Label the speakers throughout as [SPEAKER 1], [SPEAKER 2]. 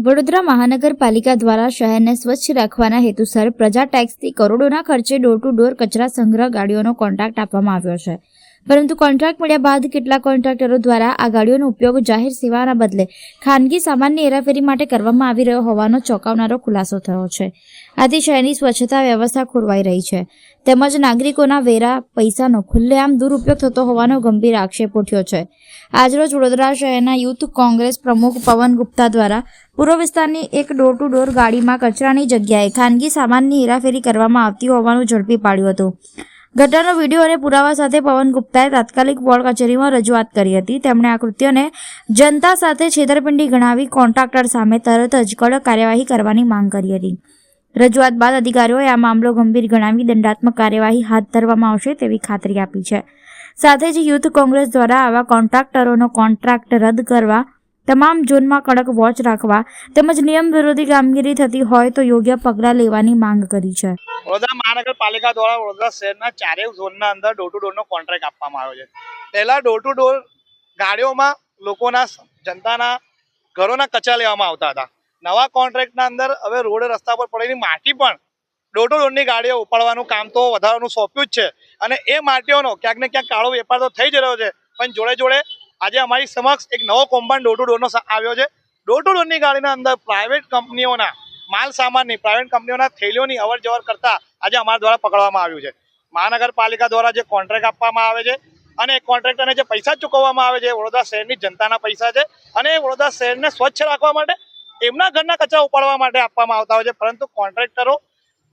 [SPEAKER 1] વડોદરા મહાનગરપાલિકા દ્વારા શહેરને સ્વચ્છ રાખવાના હેતુસર પ્રજા ટેક્સથી કરોડોના ખર્ચે ડોર ટુ ડોર કચરા સંગ્રહ ગાડીઓનો કોન્ટ્રાક્ટ આપવામાં આવ્યો છે. પરંતુ કોન્ટ્રાક્ટ મળ્યા બાદ કેટલાક કોન્ટ્રાક્ટરો દ્વારા આ ગાડીઓનો ઉપયોગ જાહેર સેવાના બદલે ખાનગી સામાનની હેરાફેરી માટે કરવામાં આવી રહ્યો હોવાનો ચોંકાવનારો ખુલાસો થયો છે. આથી શહેરની સ્વચ્છતા વ્યવસ્થા ખોરવાઈ રહી છે. તેમજ નાગરિકોના વેરા, પૈસાનો ખુલ્લેઆમ દુરુપયોગ થતો હોવાનો ગંભીર આક્ષેપ ઉઠ્યો છે. આજરોજ વડોદરા શહેરના યુથ કોંગ્રેસ પ્રમુખ પવન ગુપ્તા દ્વારા પૂર્વ વિસ્તારની એક ડોર ટુ ડોર ગાડીમાં કચરાની જગ્યાએ ખાનગી સામાનની હેરાફેરી કરવામાં આવતી હોવાનું ઝડપી પાડ્યું હતું. ઘટનાનો વીડિયો અને પુરાવા સાથે પવન ગુપ્તાએ તાત્કાલિક બોર્ડ કચેરીમાં રજૂઆત કરી હતી. તેમણે આ કૃત્યને જનતા સાથે છેતરપિંડી ગણાવી કોન્ટ્રાક્ટર સામે તરત જ કડક કાર્યવાહી કરવાની માંગ કરી હતી. રજૂઆત બાદ અધિકારીઓએ આ મામલો ગંભીર ગણાવી દંડાત્મક કાર્યવાહી હાથ ધરવામાં આવશે તેવી ખાતરી આપી છે. સાથે જ યુથ કોંગ્રેસ દ્વારા આવા કોન્ટ્રાક્ટરોનો કોન્ટ્રાક્ટ રદ કરવા તમામ ઝોનમાં કડક વોચ રાખવા તેમજ નિયમ વિરોધી કામગીરી થતી હોય તો યોગ્ય પગલાં લેવાની માંગ કરી છે.
[SPEAKER 2] વડોદરા મહાનગરપાલિકા દ્વારા વડોદરા શહેરના ચારેય ઝોનના અંદર ડોર ટુ ડોરનો કોન્ટ્રાક્ટ આપવામાં આવ્યો છે. પહેલાં ડોર ટુ ડોર ગાડીઓમાં લોકોના જનતાના ઘરોના કચરા લેવામાં આવતા હતા. નવા કોન્ટ્રાક્ટના અંદર હવે રોડ રસ્તા પર પડેલી માટી પણ ટુ ડોરની ગાડીઓ ઉપાડવાનું કામ તો વધારવાનું સોંપ્યું જ છે. અને એ માટીઓનો ક્યાંક ને ક્યાંક કાળો વેપાર તો થઈ જ રહ્યો છે. પણ જોડે જોડે આજે અમારી સમક્ષ એક નવો કૌભાંડ ડોર ટુ ડોરનો આવ્યો છે. ડોર ટુ ડોરની ગાડીના અંદર પ્રાઇવેટ કંપનીઓના માલ સામાનની પ્રાઇવેટ કંપનીઓના થેલીઓની અવર જવર કરતા આજે અમારા દ્વારા પકડવામાં આવ્યું છે. મહાનગરપાલિકા દ્વારા જે કોન્ટ્રાક્ટ આપવામાં આવે છે અને કોન્ટ્રાક્ટરને જે પૈસા ચૂકવવામાં આવે છે વડોદરા શહેરની જનતાના પૈસા છે અને વડોદરા શહેરને સ્વચ્છ રાખવા માટે એમના ઘરના કચરા ઉપાડવા માટે આપવામાં આવતા હોય છે. પરંતુ કોન્ટ્રાક્ટરો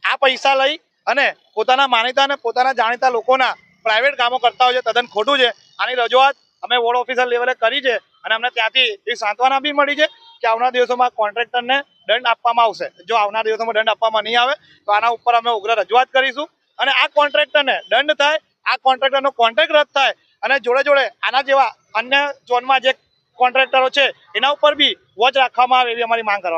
[SPEAKER 2] આ પૈસા લઈ અને પોતાના માનીતા અને પોતાના જાણીતા લોકોના પ્રાઇવેટ કામો કરતા હોય છે. તદ્દન ખોટું છે. આની રજૂઆત અમે વોર્ડ ઓફિસર લેવલે કરી છે અને અમને ત્યાંથી એ સાંત્વના બી મળી છે કે આવનાર દિવસોમાં કોન્ટ્રાક્ટરને દંડ આપવામાં આવશે. જો આવનાર દિવસોમાં દંડ આપવામાં નહીં આવે, તો આના ઉપર અમે ઉગ્ર રજૂઆત કરીશું. અને આ કોન્ટ્રાક્ટરને દંડ થાય, આ કોન્ટ્રાક્ટરનો કોન્ટ્રાક્ટ રદ થાય અને જોડે જોડે આના જેવા અન્ય ઝોનમાં જે કોન્ટ્રાક્ટરો છે, એના ઉપર બી વોચ રાખવામાં આવે એવી અમારી માંગ કરવામાં